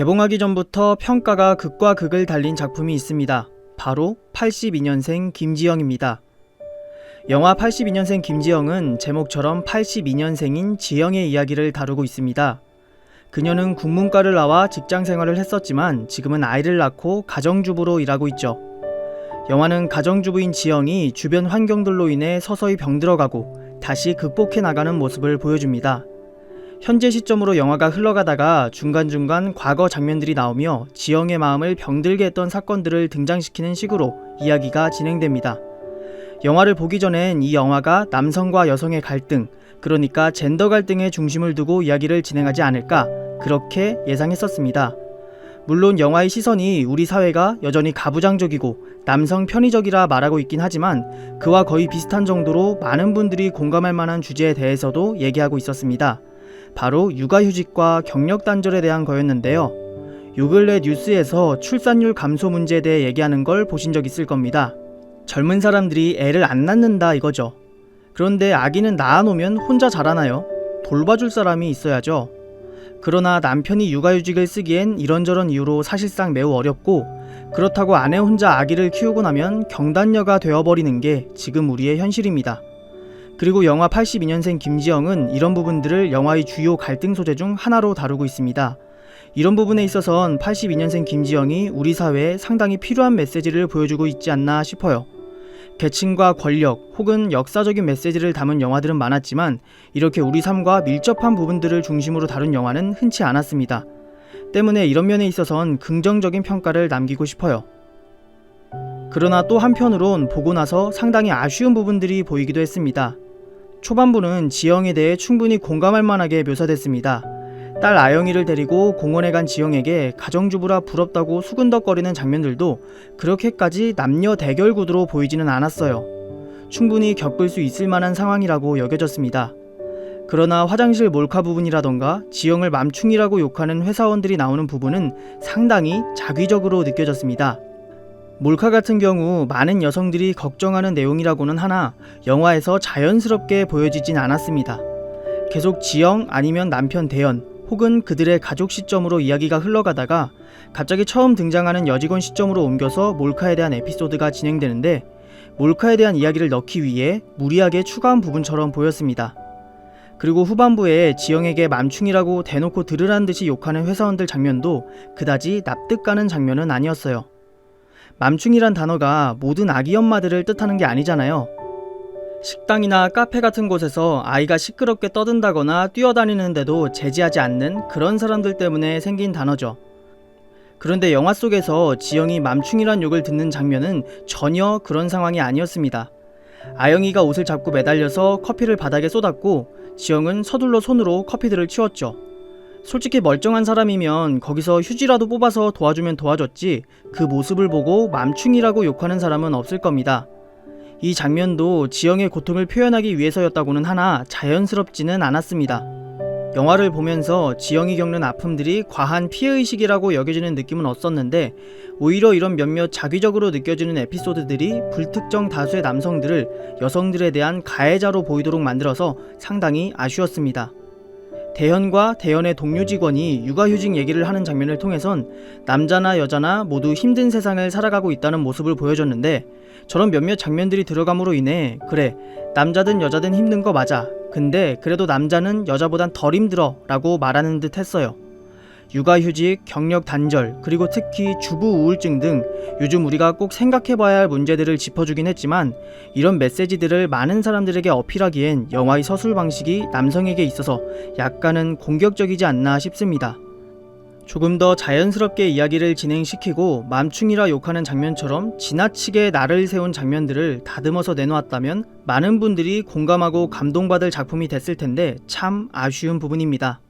개봉하기 전부터 평가가 극과 극을 달린 작품이 있습니다. 바로 82년생 김지영입니다. 영화 82년생 김지영은 제목처럼 82년생인 지영의 이야기를 다루고 있습니다. 그녀는 국문과를 나와 직장 생활을 했었지만 지금은 아이를 낳고 가정주부로 일하고 있죠. 영화는 가정주부인 지영이 주변 환경들로 인해 서서히 병들어가고 다시 극복해 나가는 모습을 보여줍니다. 현재 시점으로 영화가 흘러가다가 중간중간 과거 장면들이 나오며 지영의 마음을 병들게 했던 사건들을 등장시키는 식으로 이야기가 진행됩니다. 영화를 보기 전엔 이 영화가 남성과 여성의 갈등, 그러니까 젠더 갈등에 중심을 두고 이야기를 진행하지 않을까 그렇게 예상했었습니다. 물론 영화의 시선이 우리 사회가 여전히 가부장적이고 남성 편의적이라 말하고 있긴 하지만 그와 거의 비슷한 정도로 많은 분들이 공감할 만한 주제에 대해서도 얘기하고 있었습니다. 바로 육아휴직과 경력 단절에 대한 거였는데요. 요 근래 뉴스에서 출산율 감소 문제에 대해 얘기하는 걸 보신 적 있을 겁니다. 젊은 사람들이 애를 안 낳는다 이거죠. 그런데 아기는 낳아놓으면 혼자 자라나요? 돌봐줄 사람이 있어야죠. 그러나 남편이 육아휴직을 쓰기엔 이런저런 이유로 사실상 매우 어렵고 그렇다고 아내 혼자 아기를 키우고 나면 경단녀가 되어버리는 게 지금 우리의 현실입니다. 그리고 영화 82년생 김지영은 이런 부분들을 영화의 주요 갈등 소재 중 하나로 다루고 있습니다. 이런 부분에 있어선 82년생 김지영이 우리 사회에 상당히 필요한 메시지를 보여주고 있지 않나 싶어요. 계층과 권력 혹은 역사적인 메시지를 담은 영화들은 많았지만 이렇게 우리 삶과 밀접한 부분들을 중심으로 다룬 영화는 흔치 않았습니다. 때문에 이런 면에 있어선 긍정적인 평가를 남기고 싶어요. 그러나 또 한편으론 보고 나서 상당히 아쉬운 부분들이 보이기도 했습니다. 초반부는 지영에 대해 충분히 공감할 만하게 묘사됐습니다. 딸 아영이를 데리고 공원에 간 지영에게 가정주부라 부럽다고 수근덕거리는 장면들도 그렇게까지 남녀 대결 구도로 보이지는 않았어요. 충분히 겪을 수 있을 만한 상황이라고 여겨졌습니다. 그러나 화장실 몰카 부분이라던가 지영을 맘충이라고 욕하는 회사원들이 나오는 부분은 상당히 자기적으로 느껴졌습니다. 몰카 같은 경우 많은 여성들이 걱정하는 내용이라고는 하나 영화에서 자연스럽게 보여지진 않았습니다. 계속 지영 아니면 남편 대연 혹은 그들의 가족 시점으로 이야기가 흘러가다가 갑자기 처음 등장하는 여직원 시점으로 옮겨서 몰카에 대한 에피소드가 진행되는데 몰카에 대한 이야기를 넣기 위해 무리하게 추가한 부분처럼 보였습니다. 그리고 후반부에 지영에게 맘충이라고 대놓고 들으란 듯이 욕하는 회사원들 장면도 그다지 납득 가는 장면은 아니었어요. 맘충이란 단어가 모든 아기 엄마들을 뜻하는 게 아니잖아요. 식당이나 카페 같은 곳에서 아이가 시끄럽게 떠든다거나 뛰어다니는데도 제지하지 않는 그런 사람들 때문에 생긴 단어죠. 그런데 영화 속에서 지영이 맘충이란 욕을 듣는 장면은 전혀 그런 상황이 아니었습니다. 아영이가 옷을 잡고 매달려서 커피를 바닥에 쏟았고 지영은 서둘러 손으로 커피들을 치웠죠. 솔직히 멀쩡한 사람이면 거기서 휴지라도 뽑아서 도와주면 도와줬지 그 모습을 보고 맘충이라고 욕하는 사람은 없을 겁니다. 이 장면도 지영의 고통을 표현하기 위해서였다고는 하나 자연스럽지는 않았습니다. 영화를 보면서 지영이 겪는 아픔들이 과한 피해의식이라고 여겨지는 느낌은 없었는데 오히려 이런 몇몇 자기적으로 느껴지는 에피소드들이 불특정 다수의 남성들을 여성들에 대한 가해자로 보이도록 만들어서 상당히 아쉬웠습니다. 대현과 대현의 동료 직원이 육아휴직 얘기를 하는 장면을 통해선 남자나 여자나 모두 힘든 세상을 살아가고 있다는 모습을 보여줬는데 저런 몇몇 장면들이 들어감으로 인해 그래 남자든 여자든 힘든 거 맞아. 근데 그래도 남자는 여자보단 덜 힘들어 라고 말하는 듯 했어요 육아휴직, 경력 단절, 그리고 특히 주부 우울증 등 요즘 우리가 꼭 생각해 봐야 할 문제들을 짚어주긴 했지만 이런 메시지들을 많은 사람들에게 어필하기엔 영화의 서술 방식이 남성에게 있어서 약간은 공격적이지 않나 싶습니다. 조금 더 자연스럽게 이야기를 진행시키고 맘충이라 욕하는 장면처럼 지나치게 나를 세운 장면들을 다듬어서 내놓았다면 많은 분들이 공감하고 감동받을 작품이 됐을 텐데 참 아쉬운 부분입니다.